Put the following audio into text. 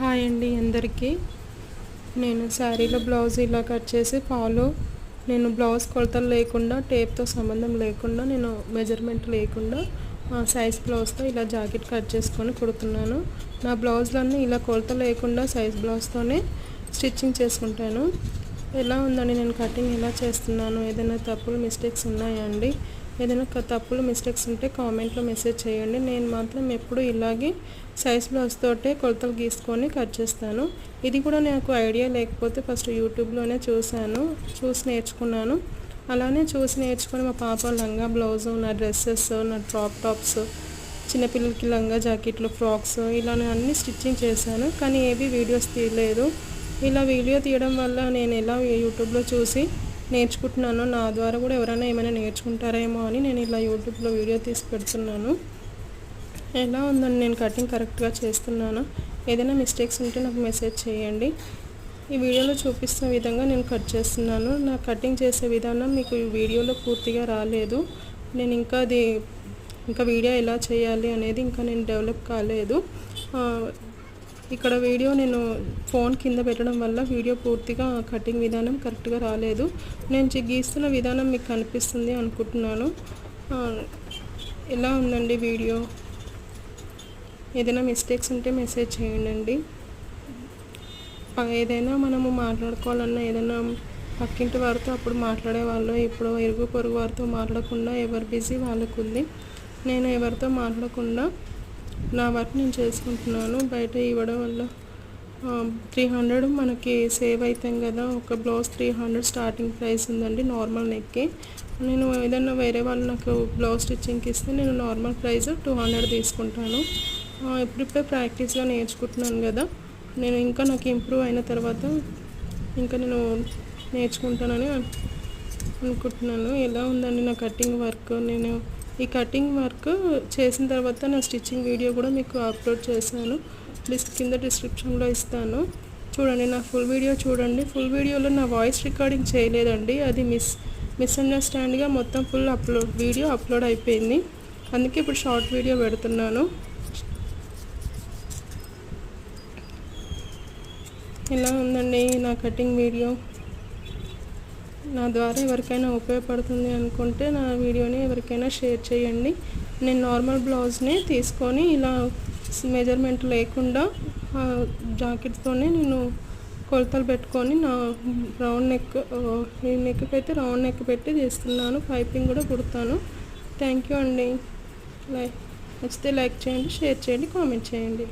Hi అండి అందరికీ. నేను శారీలో బ్లౌజ్ ఇలా కట్ చేసి ఫాలో నేను బ్లౌజ్ కొలతలు లేకుండా టేప్తో సంబంధం లేకుండా నేను మెజర్మెంట్ లేకుండా సైజ్ బ్లౌజ్తో ఇలా జాకెట్ కట్ చేసుకొని కుడుతున్నాను. నా బ్లౌజ్లన్నీ ఇలా కొలత లేకుండా సైజ్ బ్లౌజ్తోనే స్టిచ్చింగ్ చేసుకుంటాను. ఎలా ఉందండి? నేను కటింగ్ ఎలా చేస్తున్నాను? ఏదైనా తప్పులు మిస్టేక్స్ ఉన్నాయా అండి? ఏదైనా తప్పులు మిస్టేక్స్ ఉంటే కామెంట్లో మెసేజ్ చేయండి. నేను మాత్రం ఎప్పుడు ఇలాగే సైజ్ బ్లౌజ్ తోటే కొలతలు గీసుకొని కట్ చేస్తాను. ఇది కూడా నాకు ఐడియా లేకపోతే ఫస్ట్ యూట్యూబ్లోనే చూశాను చూసి నేర్చుకున్నాను. అలానే చూసి నేర్చుకొని మా పాప లంగా బ్లౌజు నా డ్రెస్సెస్ నా టాప్ టాప్స్ చిన్నపిల్లలకి లంగా జాకెట్లు ఫ్రాక్స్ ఇలా అన్నీ స్టిచ్చింగ్ చేశాను. కానీ ఏవి వీడియోస్ తీయలేదు. ఇలా వీడియో తీయడం వల్ల నేను ఎలా యూట్యూబ్లో చూసి నేర్చుకుంటున్నాను. నా ద్వారా కూడా ఎవరైనా ఏమైనా నేర్చుకుంటారేమో అని నేను ఇలా యూట్యూబ్లో వీడియో తీసి పెడుతున్నాను. ఎలా ఉందండి నేను కటింగ్ కరెక్ట్గా చేస్తున్నాను. ఏదైనా మిస్టేక్స్ ఉంటే నాకు మెసేజ్ చేయండి. ఈ వీడియోలో చూపిస్తున్న విధంగా నేను కట్ చేస్తున్నాను. నా కటింగ్ చేసే విధానం మీకు ఈ వీడియోలో పూర్తిగా రాలేదు. నేను ఇంకా అది ఇంకా వీడియో ఎలా చేయాలి అనేది ఇంకా నేను డెవలప్ కాలేదు. ఇక్కడ వీడియో నేను ఫోన్ కింద పెట్టడం వల్ల వీడియో పూర్తిగా కటింగ్ విధానం కరెక్ట్గా రాలేదు. నేను గీస్తున్న విధానం మీకు కనిపిస్తుంది అనుకుంటున్నాను. ఎలా ఉందండి వీడియో? ఏదైనా మిస్టేక్స్ ఉంటే మెసేజ్ చేయండి ఏదైనా మనము మాట్లాడుకోవాలన్నా ఏదైనా పక్కింటి వారితో అప్పుడు మాట్లాడే వాళ్ళు ఇప్పుడు ఇరుగు పొరుగు వారితో మాట్లాడకుండా ఎవరు బిజీ వాళ్ళకు ఉంది నేను ఎవరితో మాట్లాడకుండా నా వర్క్ నేను చేసుకుంటున్నాను. బయట ఇవ్వడం వల్ల త్రీ హండ్రెడ్ మనకి సేవ్ అవుతాం కదా. ఒక blouse three hundred starting price ఉందండి నార్మల్ నెక్కి నేను ఏదైనా వేరే వాళ్ళు నాకు బ్లౌజ్ స్టిచ్చింగ్కి ఇస్తే నేను నార్మల్ ప్రైస్ టూ హండ్రెడ్ తీసుకుంటాను. ఇప్పుడిప్పుడే ప్రాక్టీస్గా నేర్చుకుంటున్నాను కదా. నేను ఇంకా నాకు ఇంప్రూవ్ అయిన తర్వాత ఇంకా నేను నేర్చుకుంటానని అనుకుంటున్నాను. ఎలా ఉందండి నా కటింగ్ వర్క్ నేను ఈ కటింగ్ వర్క్ చేసిన తర్వాత నా స్టిచ్చింగ్ వీడియో కూడా మీకు అప్లోడ్ చేశాను. లిస్ట్ కింద డిస్క్రిప్షన్లో ఇస్తాను. చూడండి నా ఫుల్ వీడియో చూడండి. ఫుల్ వీడియోలో నా వాయిస్ రికార్డింగ్ చేయలేదండి. అది మిస్ మిస్అండర్స్టాండ్గా మొత్తం ఫుల్ అప్లోడ్ వీడియో అప్లోడ్ అయిపోయింది. అందుకే ఇప్పుడు షార్ట్ వీడియో పెడుతున్నాను. ఎలా ఉందండి నా కటింగ్ వీడియో నా ద్వారా ఎవరికైనా ఉపయోగపడుతుంది అనుకుంటే నా వీడియోని ఎవరికైనా షేర్ చేయండి. నేను నార్మల్ బ్లౌజ్ని తీసుకొని ఇలా మెజర్మెంట్ లేకుండా జాకెట్తోనే నేను కొలతలు పెట్టుకొని నా రౌండ్ నెక్ ఈ నెక్కి అయితే రౌండ్ నెక్ పెట్టి చేస్తున్నాను. పైపింగ్ కూడా కుడతాను. థ్యాంక్ యూ అండి. లైక్ నచ్చితే లైక్ చేయండి షేర్ చేయండి కామెంట్ చేయండి.